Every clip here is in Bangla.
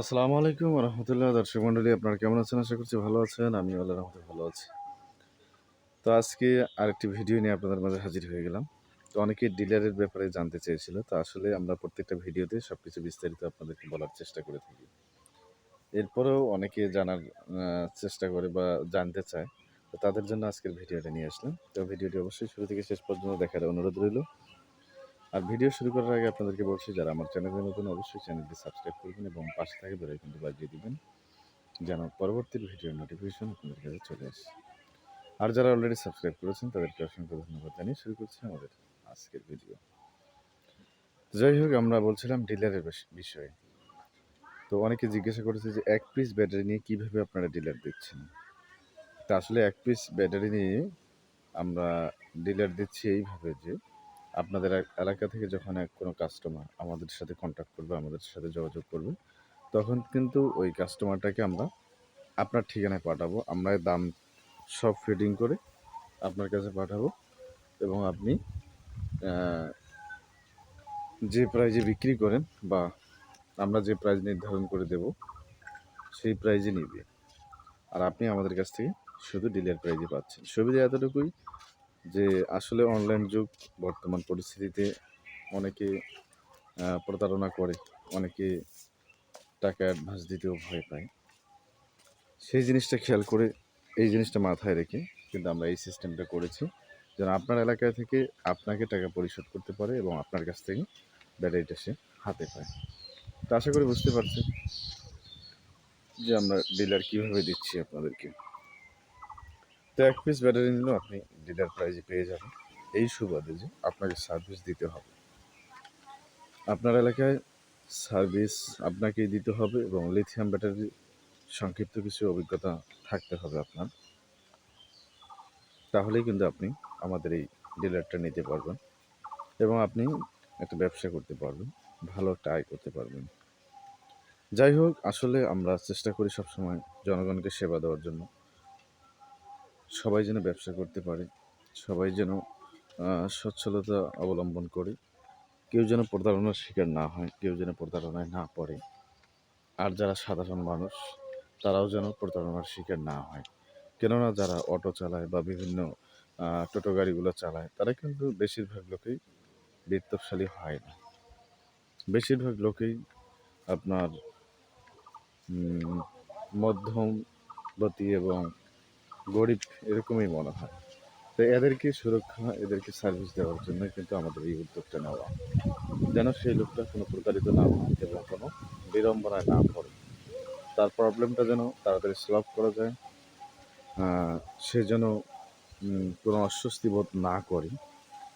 আসসালামু আলাইকুম রহমতুল্লাহ। দর্শক মন্ডলী আপনারা কেমন আছেন? আশা করছি ভালো আছেন। আমি আল্লাহ রহমতে ভালো আছি। তো আজকে আরেকটি ভিডিও নিয়ে আপনাদের মাঝে হাজির হয়ে গেলাম। তো অনেকে ডিলারের ব্যাপারে জানতে চেয়েছিল। তো আসলে আমরা প্রত্যেকটা ভিডিওতে সব কিছু বিস্তারিত আপনাদেরকে বলার চেষ্টা করে থাকি। এরপরেও অনেকে জানার চেষ্টা করে বা জানতে চায়। তো তাদের জন্য আজকের ভিডিওটা নিয়ে আসলাম। তো ভিডিওটি অবশ্যই শুরু থেকে শেষ পর্যন্ত দেখার অনুরোধ রইল। আর ভিডিও শুরু করার আগে আপনাদেরকে বলছি, যারা আমার চ্যানেলে নতুন, অবশ্যই চ্যানেলটি সাবস্ক্রাইব করবেন এবং পাশে থাকে বেল আইকনটি বাজিয়ে দিবেন, যেন পরবর্তী ভিডিওর নোটিফিকেশন আপনাদের কাছে চলে আসে। আর যারা অলরেডি সাবস্ক্রাইব করেছেন, তাদেরকে অসংখ্য ধন্যবাদ জানিয়ে শুরু করছি আমাদের আজকের ভিডিও যাই হোক, আমরা বলছিলাম ডিলারের বিষয়ে। তো অনেকে জিজ্ঞাসা করেছে যে, এক পিস ব্যাটারি নিয়ে কীভাবে আপনারা ডিলার দিচ্ছেন? তা আসলে এক পিস ব্যাটারি নিয়ে আমরা ডিলার দিচ্ছি এইভাবে যে আপনাদের এলাকা থেকে যখন এক কোনো কাস্টমার আমাদের সাথে কন্ট্যাক্ট করবে, আমাদের সাথে যোগাযোগ করবে, তখন কিন্তু ওই কাস্টমারটাকে আমরা আপনার ঠিকানায় পাঠাবো। আমরা দাম সব ফিডিং করে আপনার কাছে পাঠাবো এবং আপনি যে প্রাইজে বিক্রি করেন বা আমরা যে প্রাইজ নির্ধারণ করে দেব, সেই প্রাইজে নিবে। আর আপনি আমাদের কাছ থেকে শুধু ডিলের প্রাইজে পাচ্ছেন। সুবিধা এতটুকুই যে আসলে অনলাইন যুগ, বর্তমান পরিস্থিতিতে অনেকে প্রতারণা করে, অনেকে টাকা অ্যাডভান্স দিতেও ভয় পায়। সেই জিনিসটা খেয়াল করে এই জিনিসটা মাথায় রেখে কিন্তু আমরা এই সিস্টেমটা করেছি যেন আপনার এলাকা থেকে আপনাকে টাকা পরিশোধ করতে পারে এবং আপনার কাছ থেকে ব্যাটারিটা সে হাতে পায়। তো আশা করি বুঝতে পারছেন যে আমরা ডিলার কীভাবে দিচ্ছি আপনাদেরকে। তো এক পিস ব্যাটারি নিলেও আপনি ডিলার প্রাইজে পেয়ে যাবেন। এই সুবাদে যে আপনাকে সার্ভিস দিতে হবে। আপনার এলাকায় সার্ভিস আপনাকেই দিতে হবে এবং লিথিয়াম ব্যাটারি সংক্ষিপ্ত কিছু অভিজ্ঞতা থাকতে হবে আপনার। তাহলেই কিন্তু আপনি আমাদের এই ডিলারটা নিতে পারবেন এবং আপনি একটা ব্যবসা করতে পারবেন, ভালো একটা আয় করতে পারবেন। যাই হোক, আসলে আমরা চেষ্টা করি সবসময় জনগণকে সেবা দেওয়ার জন্য। সবাই যেন ব্যবসা করতে পারে, সবাই যেন সচ্ছলতা অবলম্বন করে, কেউ যেন প্রতারণার শিকার না হয়, কেউ যেন প্রতারণায় না পড়ে। আর যারা সাধারণ মানুষ, তারাও যেন প্রতারণার শিকার না হয়। কেননা যারা অটো চালায় বা বিভিন্ন টোটো গাড়িগুলো চালায়, তারা কিন্তু বেশিরভাগ লোকেই বিত্তশালী হয় না। বেশিরভাগ লোকেই আপনার মধ্যমবতী এবং গরিব এরকমই মনে হয়। তো এদেরকে সুরক্ষা, এদেরকে সার্ভিস দেওয়ার জন্য কিন্তু আমাদের এই উদ্যোগটা নেওয়া। যেন সেই লোকটা কোনো প্রতারিত না হয় এবং কোনো বিড়ম্বনায় না পড়ে। তার প্রবলেমটা যেন তাড়াতাড়ি সলভ করা যায়। সে যেন কোনো অস্বস্তি বোধ না করে।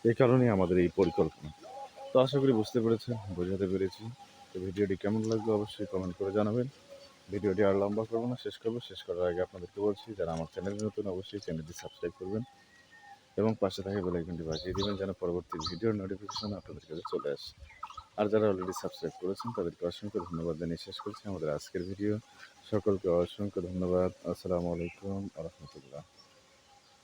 এই কারণেই আমাদের এই পরিকল্পনা। তো আশা করি বুঝতে পেরেছেন, বোঝাতে পেরেছি। তো ভিডিওটি কেমন লাগল অবশ্যই কমেন্ট করে জানাবেন। ভিডিওটি আর লম্বা করব না, শেষ করব। শেষ করার আগে আপনাদেরকে বলছি, যারা আমার চ্যানেল নতুন, অবশ্যই চ্যানেলটি সাবস্ক্রাইব করবেন এবং পাশে থাকে বেলাইকনটি বাজিয়ে দিবেন যেন পরবর্তী ভিডিওর নোটিফিকেশন আপনাদের কাছে চলে আসে। আর যারা অলরেডি সাবস্ক্রাইব করেছেন, তাদেরকে অসংখ্য ধন্যবাদ জানিয়ে শেষ করছি। আমাদের আজকের ভিডিও। সকলকে অসংখ্য ধন্যবাদ। আসসালামু আলাইকুম রহমতুল্লাহ।